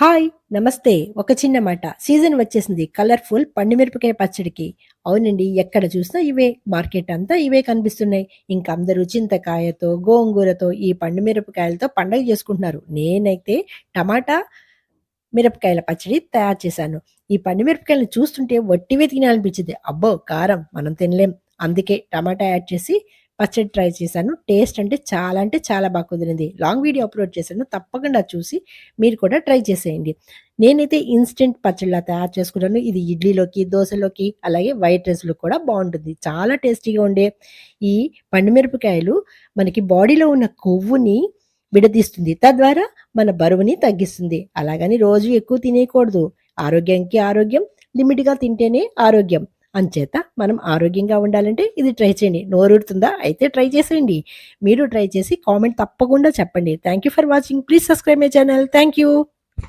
Hi నమస్తే. ఒక చిన్న మాట. సీజన్ వచ్చేసింది. కలర్ఫుల్ పండుమిరపకాయ పచ్చడికి. అవునండి ఎక్కడ చూసినా ఇవే. మార్కెట్ అంతా ఇవే కనిపిస్తున్నాయి. ఇంకా అందరూ చింతకాయతో గోంగూరతో ఈ పండుమిరపకాయలతో పండగ చేసుకుంటున్నారు. నేనైతే టమాటా మిరపకాయల పచ్చడి తయారు చేశాను. ఈ పండుమిరపకాయలను చూస్తుంటే వట్టివే తినాలనిపించింది. అబ్బో కారం. మనం తినలేం. అందుకే టమాటా యాడ్ చేసి పచ్చడి ట్రై చేశాను. టేస్ట్ అంటే చాలా అంటే చాలా బాగా కుదిరింది. లాంగ్ వీడియో అప్లోడ్ చేశాను. తప్పకుండా చూసి మీరు కూడా ట్రై చేసేయండి. నేనైతే ఇన్స్టెంట్ పచ్చడిలా తయారు చేసుకున్నాను ఇది ఇడ్లీలోకి దోశలోకి అలాగే వైట్ రైస్లో కూడా బాగుంటుంది. చాలా టేస్టీగా ఉండే ఈ పండుమిరపకాయలు మనకి బాడీలో ఉన్న కొవ్వుని విడదీస్తుంది. తద్వారా మన బరువుని తగ్గిస్తుంది. అలాగని రోజు ఎక్కువ తినేయకూడదు. ఆరోగ్యానికి ఆరోగ్యం లిమిట్గా తింటేనే ఆరోగ్యం. అంచేత మనం ఆరోగ్యంగా ఉండాలంటే ఇది ట్రై చేయండి. నోరుడుతుందా అయితే ట్రై చేసేయండి. మీరు ట్రై చేసి కామెంట్ తప్పకుండా చెప్పండి. Thank you for watching please subscribe my channel thank you